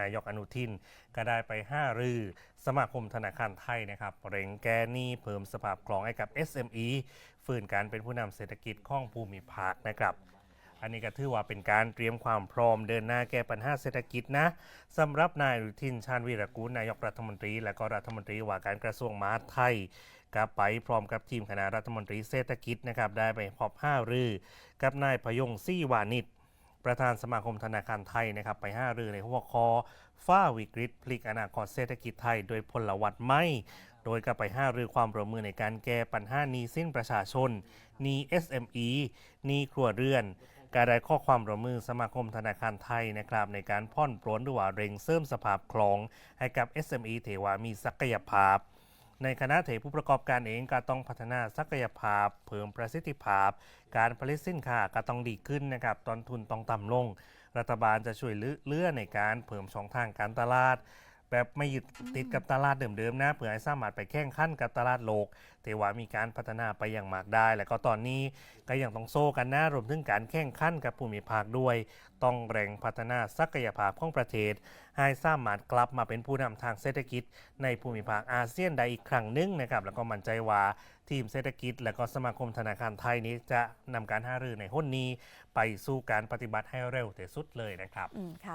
นายกอนุทิน ก็ได้ไปห้ารือ สมาคมธนาคารไทยนะครับเร่งแก้หนี้เพิ่มสภาพคล่องให้กับ SME ฟื้นการเป็นผู้นำเศรษฐกิจของภูมิภาคนะครับอันนี้ก็ถือว่าเป็นการเตรียมความพร้อมเดินหน้าแก้ปัญหาเศรษฐกิจนะสำหรับนายอนุทินชาญวีรกูลนายกรัฐมนตรี และก็รัฐมนตรีว่าการกระทรวงมหาดไทยก็ไปพร้อมกับทีมคณะรัฐมนตรีเศรษฐกิจนะครับได้ไปพบห้ารือ กับนายพยงซี่วานิช ประธานสมาคมธนาคารไทยนะครับไปห้ารือในหัวข้อฝ้าวิกฤตพลิกอนาคตเศรษฐกิจไทย โดยพลวัตไม่ โดยก็ไปห้ารือความร่วมมือในการแก้ปัญหานี้สิ้นประชาชนนี้ SME นี้ครัวเรือนการได้ข้อความร่วมมือสมาคมธนาคารไทยนะครับในการพ่อนปรนหรือว่าเร่งเสริมสภาพคล่อง ให้กับ SME เทวามีศักยภาพ ในคณะเถผู้ประกอบการเองก็ต้องพัฒนาศักยภาพ เพิ่มประสิทธิภาพ การผลิตสินค้าก็ต้องดีขึ้นนะครับตอนทุนต้องต่ำลง รัฐบาลจะช่วยเลื่อในการเพิ่มช่องทางการตลาด แบบไม่ยึดติดกับตลาดเดิมๆนะเพื่อให้สามารถไปแข่งขันกับตลาดโลกแต่ว่ามีการพัฒนาไปอย่างมากได้ และก็ตอนนี้ก็ยังต้องโซ่กันนะรวมถึงการแข่งขันกับภูมิภาคด้วย ต้องแรงพัฒนาศักยภาพของประเทศ ให้สามารถกลับมาเป็นผู้นำทางเศรษฐกิจ ในภูมิภาคอาเซียนได้อีกครั้งหนึงนะครับแล้วก็มั่นใจว่าทีมเศรษฐกิจ และก็สมาคมธนาคารไทยนี้จะนำการหารือในห้นนี้ ไปสู่การปฏิบัติให้เร็วที่สุดเลยนะครับอืมค่ะ